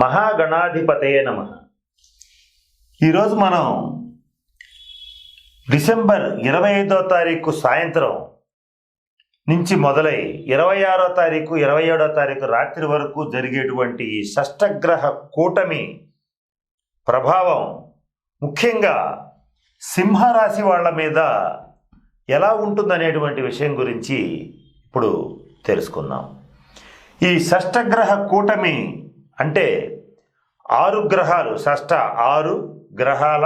మహాగణాధిపతయ నమ. ఈరోజు మనం డిసెంబర్ ఇరవై ఐదో తారీఖు సాయంత్రం నుంచి మొదలై ఇరవై ఆరో తారీఖు ఇరవై ఏడో తారీఖు రాత్రి వరకు జరిగేటువంటి ఈ షష్టగ్రహ కూటమి ప్రభావం ముఖ్యంగా సింహరాశి వాళ్ళ మీద ఎలా ఉంటుందనేటువంటి విషయం గురించి ఇప్పుడు తెలుసుకుందాం. ఈ షష్టగ్రహ కూటమి అంటే ఆరు గ్రహాలు షష్ట ఆరు గ్రహాల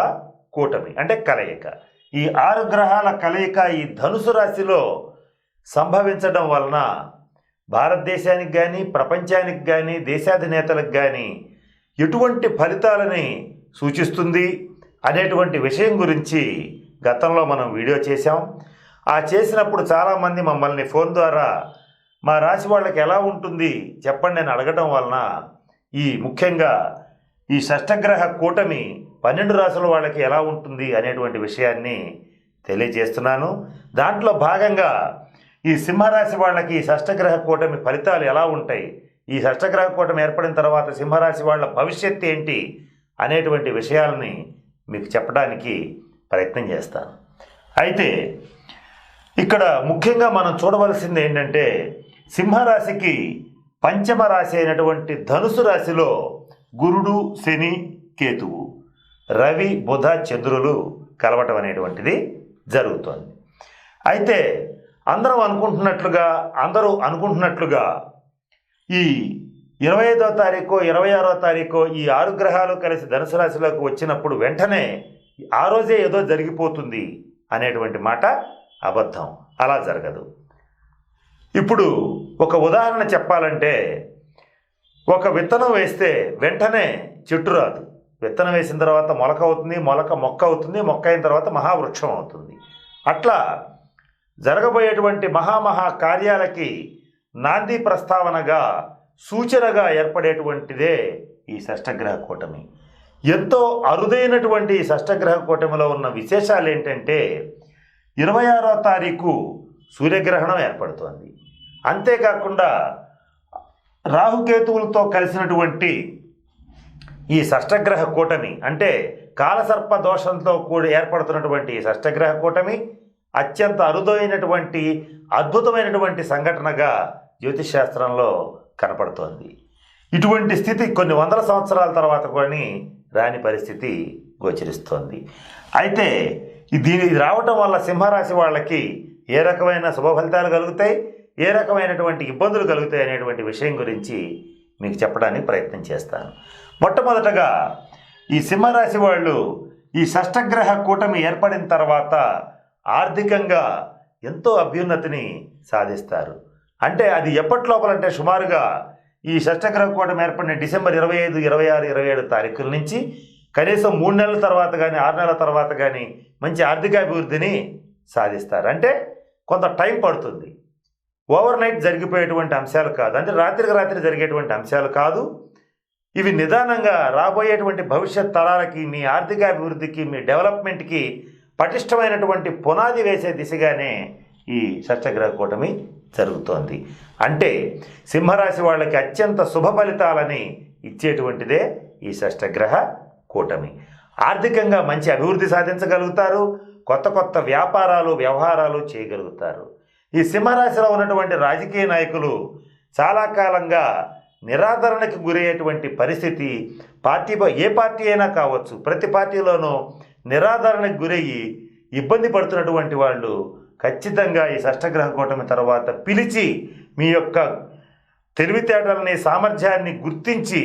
కూటమి అంటే కలయిక. ఈ ఆరు గ్రహాల కలయిక ఈ ధనుసు రాశిలో సంభవించడం వలన భారతదేశానికి కానీ ప్రపంచానికి కానీ దేశాధినేతలకు కానీ ఎటువంటి ఫలితాలని సూచిస్తుంది అనేటువంటి విషయం గురించి గతంలో మనం వీడియో చేశాం. ఆ చేసినప్పుడు చాలామంది మమ్మల్ని ఫోన్ ద్వారా మా రాశి వాళ్ళకి ఎలా ఉంటుంది? చెప్పండి నేను అడగటం వలన ఈ ముఖ్యంగా ఈ షష్టగ్రహ కూటమి పన్నెండు రాసుల వాళ్ళకి ఎలా ఉంటుంది అనేటువంటి విషయాన్ని తెలియజేస్తున్నాను. దాంట్లో భాగంగా ఈ సింహరాశి వాళ్ళకి ఈ షష్టగ్రహ కూటమి ఫలితాలు ఎలా ఉంటాయి? ఈ షష్టగ్రహ కూటమి ఏర్పడిన తర్వాత సింహరాశి వాళ్ళ భవిష్యత్తు ఏంటి? అనేటువంటి విషయాలని మీకు చెప్పడానికి ప్రయత్నం చేస్తాను. అయితే ఇక్కడ ముఖ్యంగా మనం చూడవలసింది ఏంటంటే సింహరాశికి పంచమ రాశి అయినటువంటి ధనుసు రాశిలో గురుడు శని కేతువు. రవి బుధ చంద్రులు కలవటం అనేటువంటిది జరుగుతోంది. అయితే అందరం అనుకుంటున్నట్లుగా అందరూ అనుకుంటున్నట్లుగా ఈ ఇరవై ఐదో తారీఖు ఇరవై ఆరో తారీఖు ఈ ఆరు గ్రహాలు కలిసి ధనుసు రాశిలోకి వచ్చినప్పుడు వెంటనే ఆ రోజే ఏదో జరిగిపోతుంది అనేటువంటి మాట అబద్ధం. అలా జరగదు. ఇప్పుడు ఒక ఉదాహరణ చెప్పాలంటే ఒక విత్తనం వేస్తే వెంటనే చెట్టు రాదు. విత్తనం వేసిన తర్వాత మొలక అవుతుంది మొలక మొక్క అవుతుంది మొక్క అయిన తర్వాత మహావృక్షం అవుతుంది. అట్లా జరగబోయేటువంటి మహామహా కార్యాలకి నాంది ప్రస్తావనగా సూచనగా ఏర్పడేటువంటిదే ఈ షష్టగ్రహ కూటమి. ఎంతో అరుదైనటువంటి షష్టగ్రహ కూటమిలో ఉన్న విశేషాలు ఏంటంటే ఇరవై ఆరో తారీఖు సూర్యగ్రహణం ఏర్పడుతోంది. అంతేకాకుండా రాహుకేతువులతో కలిసినటువంటి ఈ షష్టగ్రహ కూటమి అంటే కాలసర్ప దోషంతో కూడి ఏర్పడుతున్నటువంటి ఈ షష్టగ్రహ కూటమి అత్యంత అరుదైనటువంటి అద్భుతమైనటువంటి సంఘటనగా జ్యోతిష్ శాస్త్రంలో కనపడుతోంది. ఇటువంటి స్థితి కొన్ని వందల సంవత్సరాల తర్వాత కానీ రాని పరిస్థితి గోచరిస్తోంది. అయితే దీని రావటం వల్ల సింహరాశి వాళ్ళకి ఏ రకమైన శుభ ఫలితాలు కలుగుతాయి? ఏ రకమైనటువంటి ఇబ్బందులు కలుగుతాయి అనేటువంటి విషయం గురించి మీకు చెప్పడానికి ప్రయత్నం చేస్తాను. మొట్టమొదటగా ఈ సింహరాశి వాళ్ళు ఈ షష్టగ్రహ కూటమి ఏర్పడిన తర్వాత ఆర్థికంగా ఎంతో అభ్యున్నతిని సాధిస్తారు. అంటే అది ఎప్పటి లోపలంటే సుమారుగా ఈ షష్టగ్రహ కూటమి ఏర్పడిన డిసెంబర్ ఇరవై ఐదు ఇరవై ఆరు ఇరవై ఏడు తారీఖుల నుంచి కనీసం మూడు నెలల తర్వాత కానీ ఆరు నెలల తర్వాత కానీ మంచి ఆర్థికాభివృద్ధిని సాధిస్తారు. అంటే కొంత టైం పడుతుంది. ఓవర్ నైట్ జరిగిపోయేటువంటి అంశాలు కాదు. అంటే రాత్రికి రాత్రి జరిగేటువంటి అంశాలు కాదు. ఇవి నిదానంగా రాబోయేటువంటి భవిష్యత్ తరాలకి మీ ఆర్థికాభివృద్ధికి మీ డెవలప్మెంట్కి పటిష్టమైనటువంటి పునాది వేసే దిశగానే ఈ షష్టగ్రహ కూటమి జరుగుతోంది. అంటే సింహరాశి వాళ్ళకి అత్యంత శుభ ఫలితాలని ఇచ్చేటువంటిదే ఈ షష్టగ్రహ కూటమి. ఆర్థికంగా మంచి అభివృద్ధి సాధించగలుగుతారు. కొత్త కొత్త వ్యాపారాలు వ్యవహారాలు చేయగలుగుతారు. ఈ సింహరాశిలో ఉన్నటువంటి రాజకీయ నాయకులు చాలా కాలంగా నిరాదరణకు గురయ్యేటువంటి పరిస్థితి పార్టీ ఏ పార్టీ అయినా కావచ్చు ప్రతి పార్టీలోనూ నిరాదరణకు గురయ్యి ఇబ్బంది పడుతున్నటువంటి వాళ్ళు ఖచ్చితంగా ఈ షష్టగ్రహ కూటమి తర్వాత పిలిచి మీ యొక్క తెలివితేటలని సామర్థ్యాన్ని గుర్తించి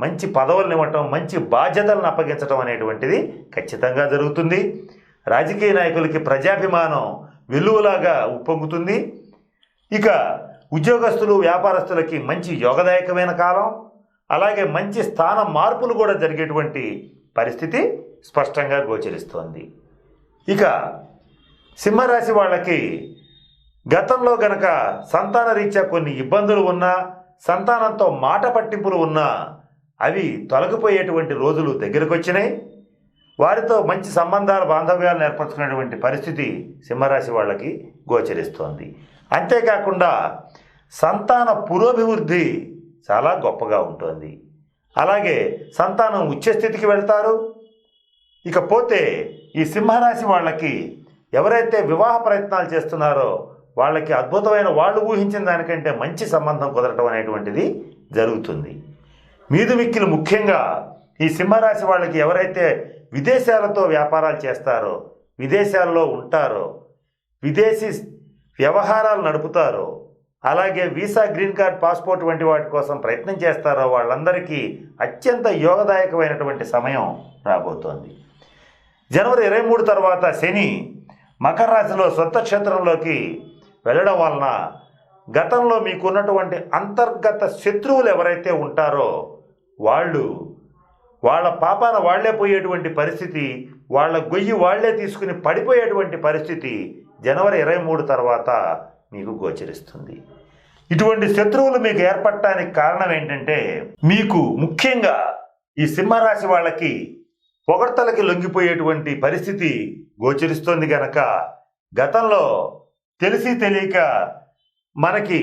మంచి పదవులను ఇవ్వటం మంచి బాధ్యతలను అప్పగించడం అనేటువంటిది ఖచ్చితంగా జరుగుతుంది. రాజకీయ నాయకులకి ప్రజాభిమానం వెలువలాగా ఉప్పొంగుతుంది. ఇక ఉద్యోగస్తులు వ్యాపారస్తులకి మంచి యోగదాయకమైన కాలం అలాగే మంచి స్థాన మార్పులు కూడా జరిగేటువంటి పరిస్థితి స్పష్టంగా గోచరిస్తోంది. ఇక సింహరాశి వాళ్ళకి గతంలో గనక సంతాన రీత్యా కొన్ని ఇబ్బందులు ఉన్నా సంతానంతో మాట పట్టింపులు ఉన్నా అవి తొలగిపోయేటువంటి రోజులు దగ్గరకు వచ్చినాయి వారితో మంచి సంబంధాల బాంధవ్యాలను ఏర్పరచుకునేటువంటి పరిస్థితి సింహరాశి వాళ్ళకి గోచరిస్తోంది. అంతేకాకుండా సంతాన పురోభివృద్ధి చాలా గొప్పగా ఉంటుంది. అలాగే సంతానం ఉచ్చస్థితికి వెళ్తారు. ఇకపోతే ఈ సింహరాశి వాళ్ళకి ఎవరైతే వివాహ ప్రయత్నాలు చేస్తున్నారో వాళ్ళకి అద్భుతమైన వాళ్ళు ఊహించిన దానికంటే మంచి సంబంధం కుదరటం అనేటువంటిది జరుగుతుంది. మీదు మిక్కిలు ముఖ్యంగా ఈ సింహరాశి వాళ్ళకి ఎవరైతే విదేశాలతో వ్యాపారాలు చేస్తారో విదేశాల్లో ఉంటారో విదేశీ వ్యవహారాలు నడుపుతారో అలాగే వీసా గ్రీన్ కార్డ్ పాస్పోర్ట్ వంటి వాటి కోసం ప్రయత్నం చేస్తారో వాళ్ళందరికీ అత్యంత యోగదాయకమైనటువంటి సమయం రాబోతోంది. జనవరి ఇరవై మూడు తర్వాత శని మకర రాశిలో సొంత క్షేత్రంలోకి వెళ్ళడం వలన గతంలో మీకున్నటువంటి అంతర్గత శత్రువులు ఎవరైతే ఉంటారో వాళ్ళు వాళ్ళ పాపాన వాళ్ళే పోయేటువంటి పరిస్థితి వాళ్ళ గొయ్యి వాళ్ళే తీసుకుని పడిపోయేటువంటి పరిస్థితి జనవరి ఇరవై మూడు తర్వాత మీకు గోచరిస్తుంది. ఇటువంటి శత్రువులు మీకు ఏర్పడటానికి కారణం ఏంటంటే మీకు ముఖ్యంగా ఈ సింహరాశి వాళ్ళకి పొగడ్తలకి లొంగిపోయేటువంటి పరిస్థితి గోచరిస్తోంది గనక గతంలో తెలిసి తెలియక మనకి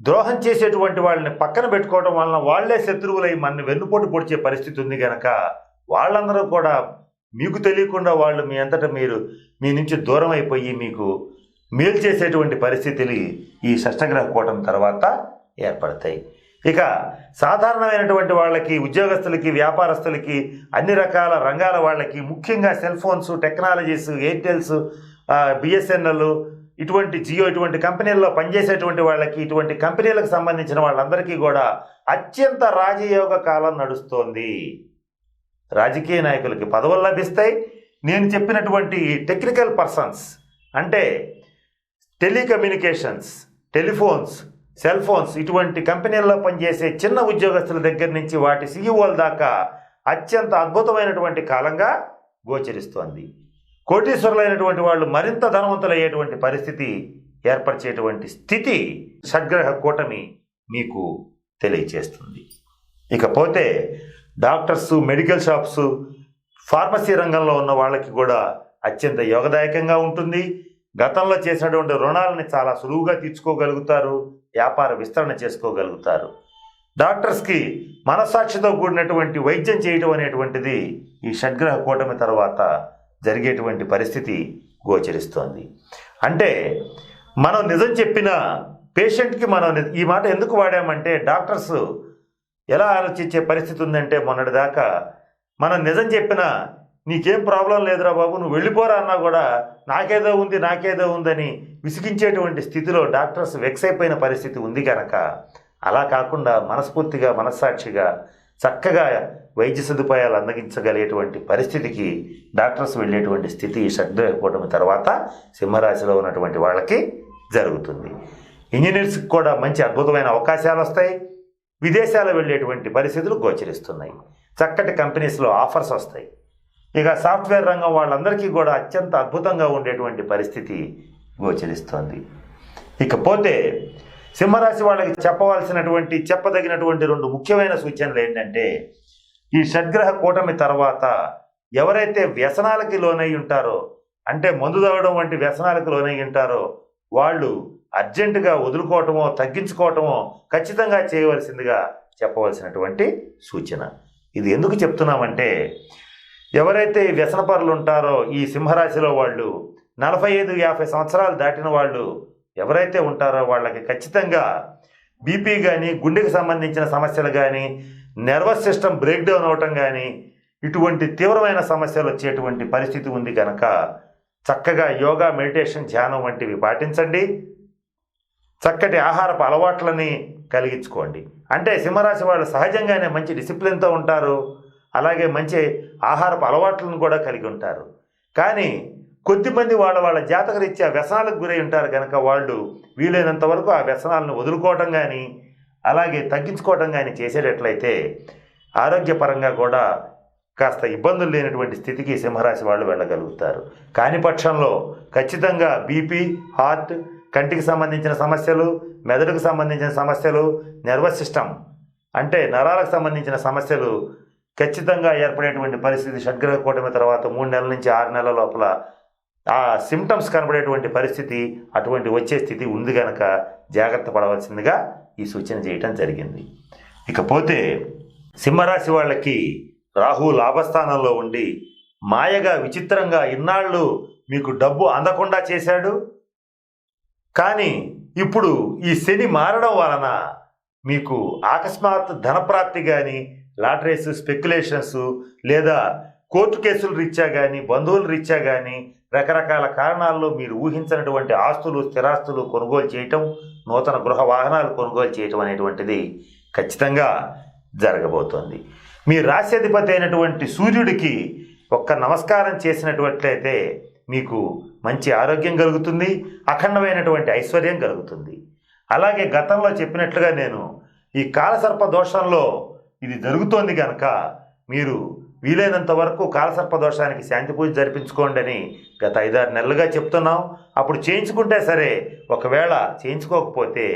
ద్రోహం చేసేటువంటి వాళ్ళని పక్కన పెట్టుకోవడం వలన వాళ్ళే శత్రువులై మన వెన్నుపోటు పొడిచే పరిస్థితి ఉంది కనుక వాళ్ళందరూ కూడా మీకు తెలియకుండా వాళ్ళు మీ అంతటా మీరు మీ నుంచి దూరం అయిపోయి మీకు మేలు చేసేటువంటి పరిస్థితులు ఈ షష్టగ్రహ కూటం తర్వాత ఏర్పడతాయి. ఇక సాధారణమైనటువంటి వాళ్ళకి ఉద్యోగస్తులకి వ్యాపారస్తులకి అన్ని రకాల రంగాల వాళ్ళకి ముఖ్యంగా cell phones technologies Airtels BSNL ఇటువంటి జియో ఇటువంటి కంపెనీల్లో పనిచేసేటువంటి వాళ్ళకి ఇటువంటి కంపెనీలకు సంబంధించిన వాళ్ళందరికీ కూడా అత్యంత రాజయోగ కాలం నడుస్తోంది. రాజకీయ నాయకులకి పదవులు లభిస్తాయి. నేను చెప్పినటువంటి టెక్నికల్ పర్సన్స్ అంటే టెలికమ్యూనికేషన్స్ టెలిఫోన్స్ సెల్ ఫోన్స్ ఇటువంటి కంపెనీల్లో పనిచేసే చిన్న ఉద్యోగస్తుల దగ్గర నుంచి వాటి సీఈఓల దాకా అత్యంత అద్భుతమైనటువంటి కాలంగా గోచరిస్తోంది. కోటీశ్వరులైనటువంటి వాళ్ళు మరింత ధనవంతులయ్యేటువంటి పరిస్థితి ఏర్పరిచేటువంటి స్థితి షడ్గ్రహ కూటమి మీకు తెలియచేస్తుంది. ఇకపోతే డాక్టర్స్ మెడికల్ షాప్స్ ఫార్మసీ రంగంలో ఉన్న వాళ్ళకి కూడా అత్యంత యోగదాయకంగా ఉంటుంది. గతంలో చేసినటువంటి రుణాలని చాలా సులువుగా తీర్చుకోగలుగుతారు. వ్యాపార విస్తరణ చేసుకోగలుగుతారు. డాక్టర్స్కి మనస్సాక్షితో కూడినటువంటి వైద్యం చేయటం అనేటువంటిది ఈ షడ్గ్రహ కూటమి తర్వాత జరిగేటువంటి పరిస్థితి గోచరిస్తోంది. అంటే మనం నిజం చెప్పిన పేషెంట్కి మనం ఈ మాట ఎందుకు వాడామంటే డాక్టర్స్ ఎలా ఆలోచించే పరిస్థితి ఉందంటే మొన్నటిదాకా మనం నిజం చెప్పినా నీకేం ప్రాబ్లం లేదురా బాబు నువ్వు వెళ్ళిపోరా అన్నా కూడా నాకేదో ఉంది నాకేదో ఉందని విసిగించేటువంటి స్థితిలో డాక్టర్స్ వెక్స్ అయిపోయిన పరిస్థితి ఉంది కనుక అలా కాకుండా మనస్ఫూర్తిగా మనస్సాక్షిగా చక్కగా వైద్య సదుపాయాలు అందగించగలిగేటువంటి పరిస్థితికి డాక్టర్స్ వెళ్ళేటువంటి స్థితి ఈ కూటమి తర్వాత సింహరాశిలో ఉన్నటువంటి వాళ్ళకి జరుగుతుంది. ఇంజనీర్స్కి కూడా మంచి అద్భుతమైన అవకాశాలు వస్తాయి. విదేశాలు వెళ్ళేటువంటి పరిస్థితులు గోచరిస్తున్నాయి. చక్కటి కంపెనీస్లో ఆఫర్స్ వస్తాయి. ఇక సాఫ్ట్వేర్ రంగం వాళ్ళందరికీ కూడా అత్యంత అద్భుతంగా ఉండేటువంటి పరిస్థితి గోచరిస్తోంది. ఇకపోతే సింహరాశి వాళ్ళకి చెప్పవలసినటువంటి చెప్పదగినటువంటి రెండు ముఖ్యమైన సూచనలు ఏంటంటే ఈ షడ్గ్రహ కూటమి తర్వాత ఎవరైతే వ్యసనాలకి లోనై ఉంటారో అంటే మందు తాగడం వంటి వ్యసనాలకు లోనై ఉంటారో వాళ్ళు అర్జెంటుగా వదులుకోవటమో తగ్గించుకోవటమో ఖచ్చితంగా చేయవలసిందిగా చెప్పవలసినటువంటి సూచన. ఇది ఎందుకు చెప్తున్నామంటే ఎవరైతే ఈ వ్యసనపరులు ఉంటారో ఈ సింహరాశిలో వాళ్ళు నలభై ఐదు యాభై సంవత్సరాలు దాటిన వాళ్ళు ఎవరైతే ఉంటారో వాళ్ళకి ఖచ్చితంగా బీపీ కానీ గుండెకి సంబంధించిన సమస్యలు కానీ నర్వస్ సిస్టమ్ బ్రేక్ డౌన్ అవటం కానీ ఇటువంటి తీవ్రమైన సమస్యలు వచ్చేటువంటి పరిస్థితి ఉంది కనుక చక్కగా యోగా మెడిటేషన్ ధ్యానం వంటివి పాటించండి. చక్కటి ఆహారపు అలవాట్లని కలిగించుకోండి. అంటే సింహరాశి వాళ్ళు సహజంగానే మంచి డిసిప్లిన్తో ఉంటారు. అలాగే మంచి ఆహారపు అలవాట్లను కూడా కలిగి ఉంటారు. కానీ కొద్దిమంది వాళ్ళ వాళ్ళ జాతకరీత్యా వ్యసనాలకు గురై ఉంటారు కనుక వాళ్ళు వీలైనంత వరకు ఆ వ్యసనాలను వదులుకోవటం కానీ అలాగే తగ్గించుకోవటం కానీ చేసేటట్లయితే ఆరోగ్యపరంగా కూడా కాస్త ఇబ్బందులు లేనటువంటి స్థితికి సింహరాశి వాళ్ళు వెళ్ళగలుగుతారు. కాని పక్షంలో ఖచ్చితంగా బీపీ హార్ట్ కంటికి సంబంధించిన సమస్యలు మెదడుకు సంబంధించిన సమస్యలు నర్వస్ సిస్టమ్ అంటే నరాలకు సంబంధించిన సమస్యలు ఖచ్చితంగా ఏర్పడేటువంటి పరిస్థితి షడ్గ్రహ కూటమి తర్వాత మూడు నెలల నుంచి ఆరు నెలల లోపల ఆ సిమ్టమ్స్ కనబడేటువంటి పరిస్థితి అటువంటి వచ్చే స్థితి ఉంది కనుక జాగ్రత్త పడవలసిందిగా ఈ సూచన చేయటం జరిగింది. ఇకపోతే సింహరాశి వాళ్ళకి రాహు లాభస్థానంలో ఉండి మాయగా విచిత్రంగా ఇన్నాళ్ళు మీకు డబ్బు అందకుండా చేశాడు. కానీ ఇప్పుడు ఈ శని మారడం వలన మీకు అకస్మాత్ ధనప్రాప్తి కానీ లాటరీస్ స్పెక్యులేషన్స్ లేదా కోర్టు కేసులు రీత్యా కానీ బంధువుల రీత్యా కానీ రకరకాల కారణాల్లో మీరు ఊహించినటువంటి ఆస్తులు స్థిరాస్తులు కొనుగోలు చేయటం నూతన గృహ వాహనాలు కొనుగోలు చేయటం అనేటువంటిది ఖచ్చితంగా జరగబోతోంది. మీ రాశ్యాధిపతి అయినటువంటి సూర్యుడికి ఒక్క నమస్కారం చేసినట్లయితే మీకు మంచి ఆరోగ్యం కలుగుతుంది అఖండమైనటువంటి ఐశ్వర్యం కలుగుతుంది. అలాగే గతంలో చెప్పినట్లుగా నేను ఈ కాలసర్ప దోషంలో ఇది జరుగుతోంది కనుక మీరు వీలైనంత వరకు కాలసర్ప దోషానికి శాంతి పూజ జరిపించుకోండి అని గత ఐదారు నెలలుగా చెప్తున్నాం. అప్పుడు చేయించుకుంటే సరే ఒకవేళ చేయించుకోకపోతే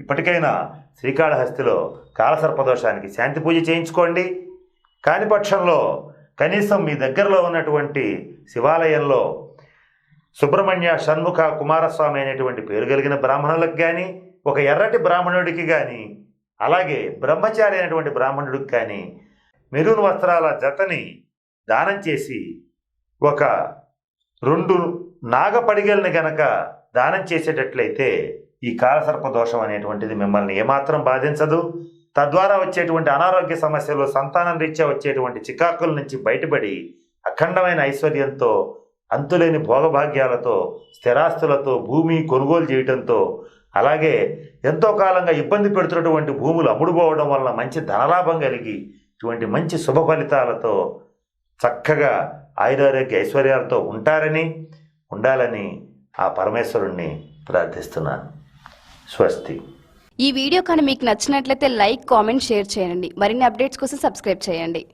ఇప్పటికైనా శ్రీకాళహస్తిలో కాలసర్ప దోషానికి శాంతి పూజ చేయించుకోండి. కాని పక్షంలో కనీసం మీ దగ్గరలో ఉన్నటువంటి శివాలయంలో సుబ్రహ్మణ్య షణ్ముఖ కుమారస్వామి అనేటువంటి పేరు కలిగిన బ్రాహ్మణులకు కానీ ఒక ఎర్రటి బ్రాహ్మణుడికి కానీ అలాగే బ్రహ్మచారి అయినటువంటి బ్రాహ్మణుడికి కానీ మెరూన్ వస్త్రాల జతని దానం చేసి ఒక రెండు నాగపడిగల్ని గనక దానం చేసేటట్లయితే ఈ కాలసర్ప దోషం అనేటువంటిది మిమ్మల్ని ఏమాత్రం బాధించదు. తద్వారా వచ్చేటువంటి అనారోగ్య సమస్యలు సంతానం రీత్యా వచ్చేటువంటి చికాకుల నుంచి బయటపడి అఖండమైన ఐశ్వర్యంతో అంతులేని భోగభాగ్యాలతో స్థిరాస్తులతో భూమి కొనుగోలు చేయడంతో అలాగే ఎంతో కాలంగా ఇబ్బంది పెడుతున్నటువంటి భూములు అమ్ముడుపోవడం వల్ల మంచి ధనలాభం కలిగి ఇటువంటి మంచి శుభ ఫలితాలతో చక్కగా ఆయురారోగ్య ఐశ్వర్యాలతో ఉంటారని ఉండాలని ఆ పరమేశ్వరుణ్ణి ప్రార్థిస్తున్నాను. స్వస్తి. ఈ వీడియో కానీ మీకు నచ్చినట్లయితే లైక్ కామెంట్ షేర్ చేయండి. మరిన్ని అప్డేట్స్ కోసం సబ్స్క్రైబ్ చేయండి.